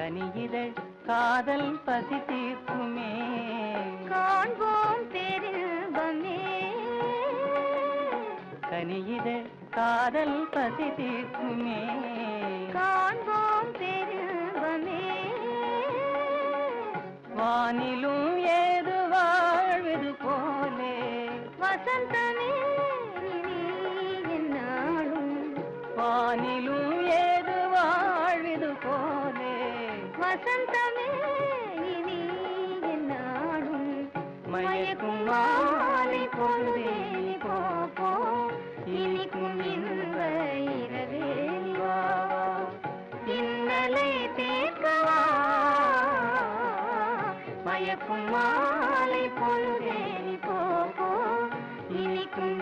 கனியிதழ் காதல் பசி தீர்க்குமே. காண்போம் பேரின்பமே கனியிதழ் காதல் பசி தீர்க்குமே. காண்போம் பேரின்பமே வானிலும் ஏது வாழ்வது போலே. வசந்தமே வானிலும் ஏது வசந்தமே இனி நாடும் மயக்கும் மாலை பொழுதே போப்போம் இனிக்கும் இன்ப இரவே இன்னலை தீர்க்கவா? மயக்கும் மாலை பொழுதே போப்போம் இனிக்கும்